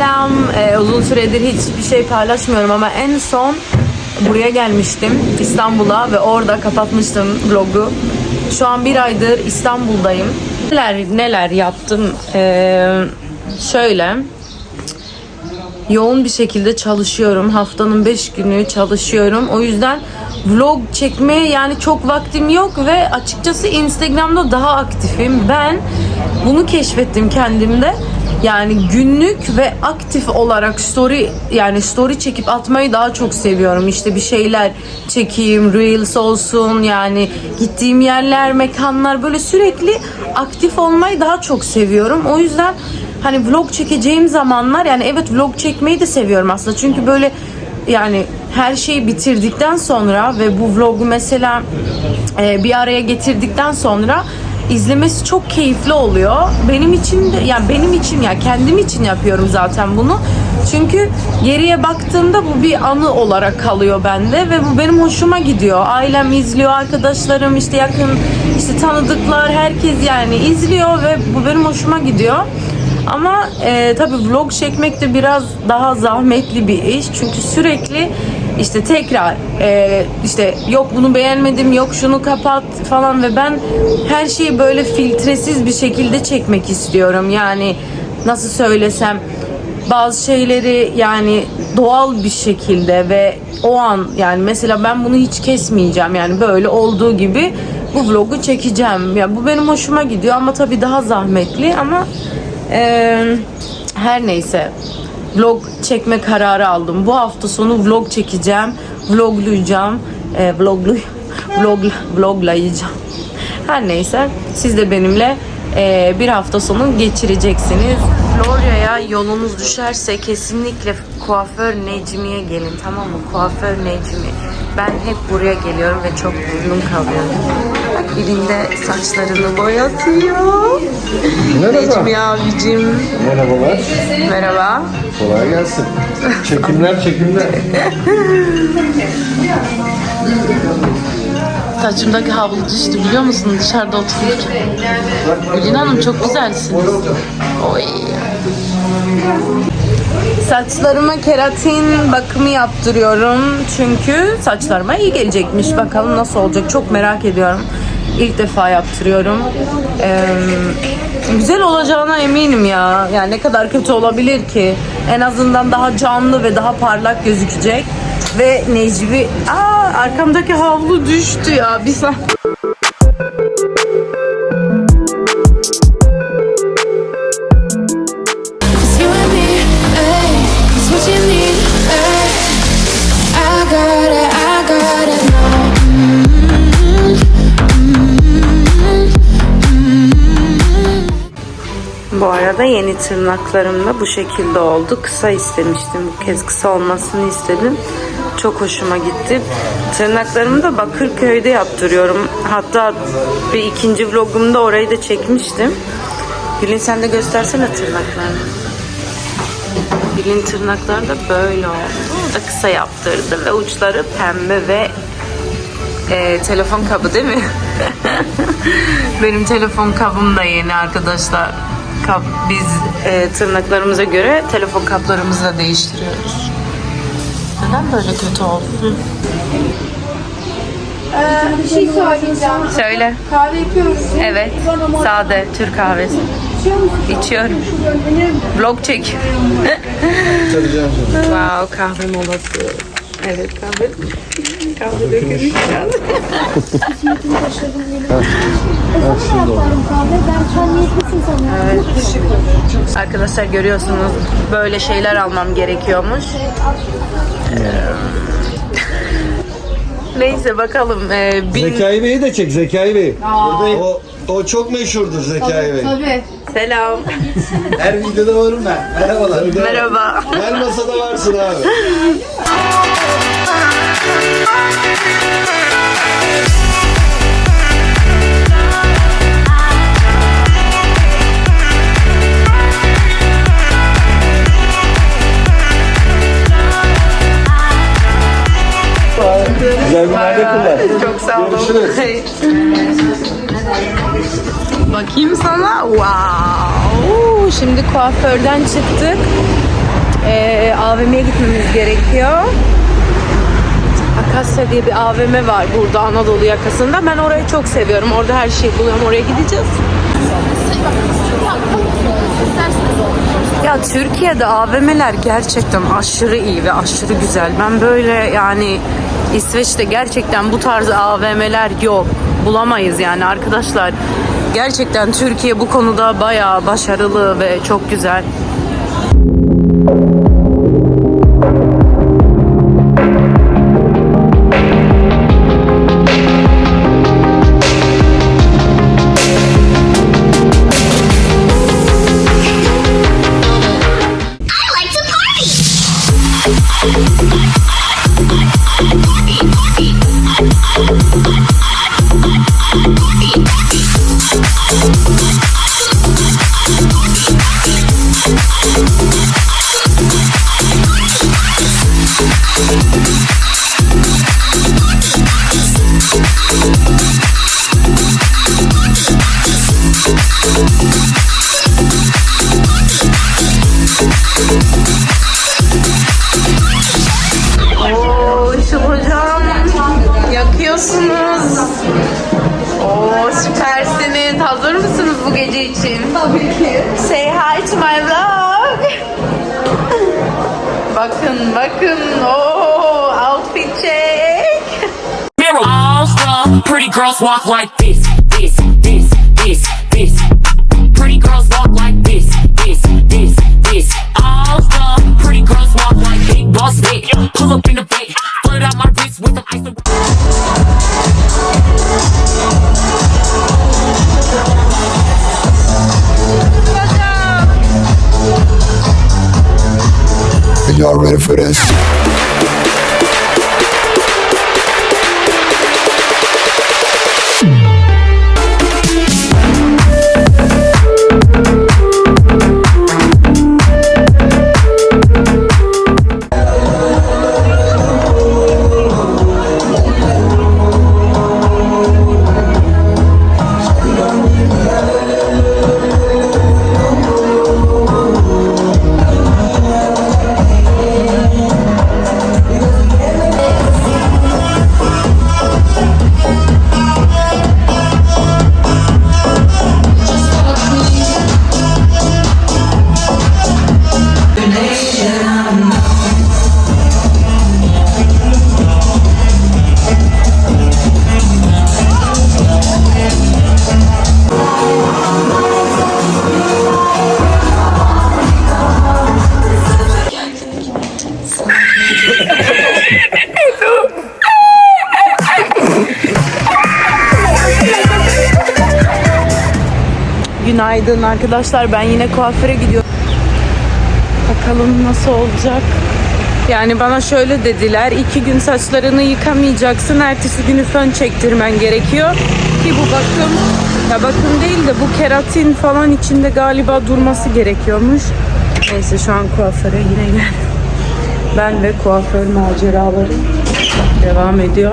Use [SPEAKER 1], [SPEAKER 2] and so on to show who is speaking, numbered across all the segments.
[SPEAKER 1] Selam. Ee, uzun süredir hiçbir şey paylaşmıyorum ama en son buraya gelmiştim İstanbul'a ve orada kapatmıştım vlogu. Şu an bir aydır İstanbul'dayım. Neler neler yaptım? Ee, şöyle yoğun bir şekilde çalışıyorum. Haftanın 5 günü çalışıyorum. O yüzden vlog çekmeye yani çok vaktim yok ve açıkçası Instagram'da daha aktifim. Ben bunu keşfettim kendimde. Yani günlük ve aktif olarak story yani story çekip atmayı daha çok seviyorum. İşte bir şeyler çekeyim, reels olsun yani gittiğim yerler, mekanlar böyle sürekli aktif olmayı daha çok seviyorum. O yüzden hani vlog çekeceğim zamanlar yani evet vlog çekmeyi de seviyorum aslında. Çünkü böyle yani her şeyi bitirdikten sonra ve bu vlogu mesela e, bir araya getirdikten sonra izlemesi çok keyifli oluyor. Benim için de yani benim için ya kendim için yapıyorum zaten bunu. Çünkü geriye baktığımda bu bir anı olarak kalıyor bende ve bu benim hoşuma gidiyor. Ailem izliyor, arkadaşlarım işte yakın işte tanıdıklar herkes yani izliyor ve bu benim hoşuma gidiyor. Ama e, tabii vlog çekmek de biraz daha zahmetli bir iş. Çünkü sürekli işte tekrar e, işte yok bunu beğenmedim, yok şunu kapat falan ve ben her şeyi böyle filtresiz bir şekilde çekmek istiyorum. Yani nasıl söylesem bazı şeyleri yani doğal bir şekilde ve o an yani mesela ben bunu hiç kesmeyeceğim yani böyle olduğu gibi bu vlogu çekeceğim. Ya bu benim hoşuma gidiyor ama tabii daha zahmetli ama ee, her neyse vlog çekme kararı aldım. Bu hafta sonu vlog çekeceğim. Vloglayacağım. Ee, vloglu vlog vloglayacağım. Her neyse siz de benimle e, bir hafta sonu geçireceksiniz. Florya'ya yolunuz düşerse kesinlikle kuaför Necmi'ye gelin tamam mı? Kuaför Necmi. Ben hep buraya geliyorum ve çok memnun kalıyorum. Bak birinde saçlarını boyatıyor. Necmi abicim.
[SPEAKER 2] Merhabalar.
[SPEAKER 1] Merhaba.
[SPEAKER 2] Kolay gelsin. Çekimler çekimler.
[SPEAKER 1] Saçımdaki havlu düştü biliyor musun dışarıda otururken. Gülün Hanım çok güzelsiniz. Oy. Saçlarıma keratin bakımı yaptırıyorum. Çünkü saçlarıma iyi gelecekmiş. Bakalım nasıl olacak çok merak ediyorum. İlk defa yaptırıyorum. Ee, güzel olacağına eminim ya. Yani ne kadar kötü olabilir ki? En azından daha canlı ve daha parlak gözükecek. Ve Necmi... Aa arkamdaki havlu düştü ya. Bir saniye. Yeni tırnaklarım da bu şekilde oldu. Kısa istemiştim. Bu kez kısa olmasını istedim. Çok hoşuma gitti. Tırnaklarımı da Bakırköy'de yaptırıyorum. Hatta bir ikinci vlogumda orayı da çekmiştim. Gülün sen de göstersene tırnaklarını. Gül'ün tırnakları da böyle oldu. Da kısa yaptırdı ve uçları pembe ve e, telefon kabı değil mi? Benim telefon kabım da yeni arkadaşlar. Kap, biz e, tırnaklarımıza göre telefon kaplarımızı da değiştiriyoruz. Neden böyle kötü oldu?
[SPEAKER 3] Bir şey söyleyeceğim.
[SPEAKER 1] Söyle.
[SPEAKER 3] Kahve yapıyoruz.
[SPEAKER 1] Evet. Sade Türk kahvesi.
[SPEAKER 3] İçiyor musun?
[SPEAKER 1] İçiyorum. Vlog çek. wow kahve molası. Evet kahve. Kahve dökülmüş biraz.
[SPEAKER 3] Yaparım kahve. Ben sen niyetlisin sanıyorum.
[SPEAKER 1] Arkadaşlar görüyorsunuz böyle şeyler almam gerekiyormuş. Ee, Neyse bakalım. Ee, bin...
[SPEAKER 2] Zekai Bey'i de çek Zekai Bey. O, o çok meşhurdur Zekai Bey.
[SPEAKER 3] Tabii.
[SPEAKER 1] Selam.
[SPEAKER 2] Her videoda varım ben. Merhabalar.
[SPEAKER 1] Merhaba.
[SPEAKER 2] Her masada varsın abi. Güzel günlerde kullan.
[SPEAKER 1] Çok sağ olun.
[SPEAKER 2] Görüşürüz.
[SPEAKER 1] Bakayım sana. Wow. Şimdi kuaförden çıktık. Ee, AVM'ye gitmemiz gerekiyor. Akasya diye bir AVM var burada Anadolu yakasında. Ben orayı çok seviyorum. Orada her şeyi buluyorum. Oraya gideceğiz. Ya Türkiye'de AVM'ler gerçekten aşırı iyi ve aşırı güzel. Ben böyle yani İsveç'te gerçekten bu tarz AVM'ler yok. Bulamayız yani arkadaşlar. Gerçekten Türkiye bu konuda bayağı başarılı ve çok güzel. Thank you. Say hi to my vlog. bakın bakın. Oo, outfit check.
[SPEAKER 4] All the pretty girls walk like this, this, this, this, this. Pretty girls walk like this, this, this, this. All the pretty girls walk like big boss dick. Pull up in the bait, flirt out my wrist with the ice.
[SPEAKER 5] Y'all ready for this?
[SPEAKER 1] Günaydın arkadaşlar. Ben yine kuaföre gidiyorum. Bakalım nasıl olacak. Yani bana şöyle dediler. iki gün saçlarını yıkamayacaksın. Ertesi günü fön çektirmen gerekiyor. Ki bu bakım ya bakım değil de bu keratin falan içinde galiba durması gerekiyormuş. Neyse şu an kuaföre yine gel. Ben ve kuaför maceraları devam ediyor.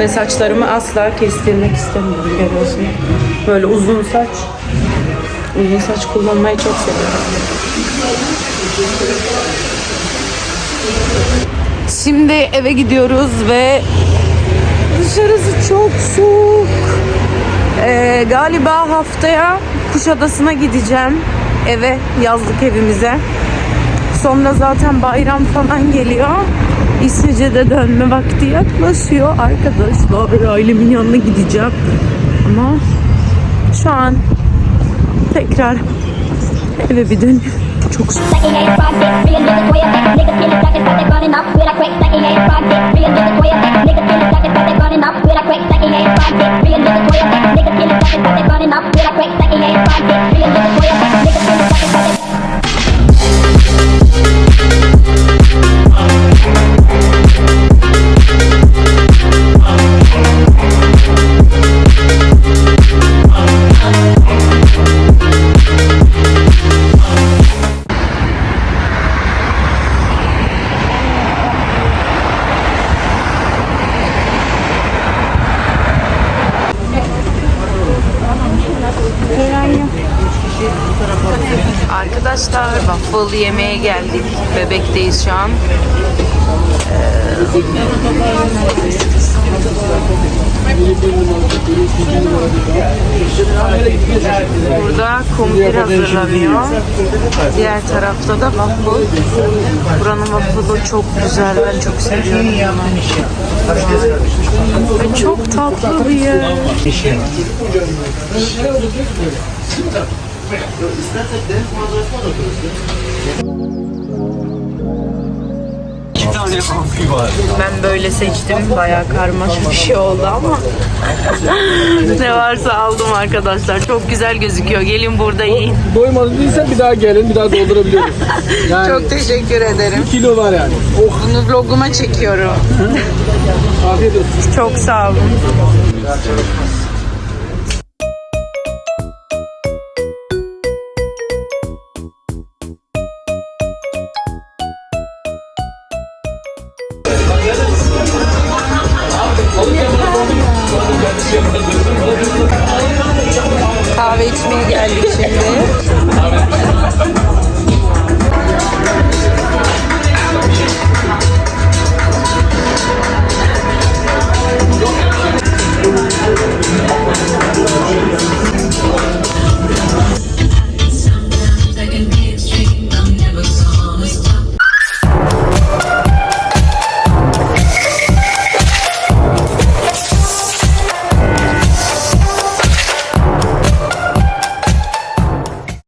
[SPEAKER 1] Ve saçlarımı asla kestirmek istemiyorum görüyorsun. Böyle uzun saç. Uzun saç kullanmayı çok seviyorum. Şimdi eve gidiyoruz ve dışarısı çok soğuk. Ee, galiba haftaya Kuşadası'na gideceğim. Eve, yazlık evimize. Sonra zaten bayram falan geliyor. İsviçre'de dönme vakti yaklaşıyor arkadaşlar. Ailemin yanına gideceğim. Ama şu an tekrar eve bir dönüyorum. Çok Waffle yemeye geldik. Bebekteyiz şu an. Ee, Burada kumpir hazırlanıyor. Diğer tarafta da waffle. Buranın waffle'ı çok güzel. Ben çok seviyorum. Ve çok tatlı bir yer.
[SPEAKER 2] İki tane amfi var.
[SPEAKER 1] Ben böyle seçtim. Bayağı karmaşık bir şey oldu ama ne varsa aldım arkadaşlar. Çok güzel gözüküyor. Gelin burada yiyin.
[SPEAKER 5] Doymadın değilse bir daha gelin bir daha doldurabiliyoruz. Yani
[SPEAKER 1] Çok teşekkür ederim.
[SPEAKER 5] kilo var yani. Oh
[SPEAKER 1] Bunu vloguma çekiyorum.
[SPEAKER 5] afiyet olsun.
[SPEAKER 1] Çok sağ olun. Kahve içmeye geldik şimdi.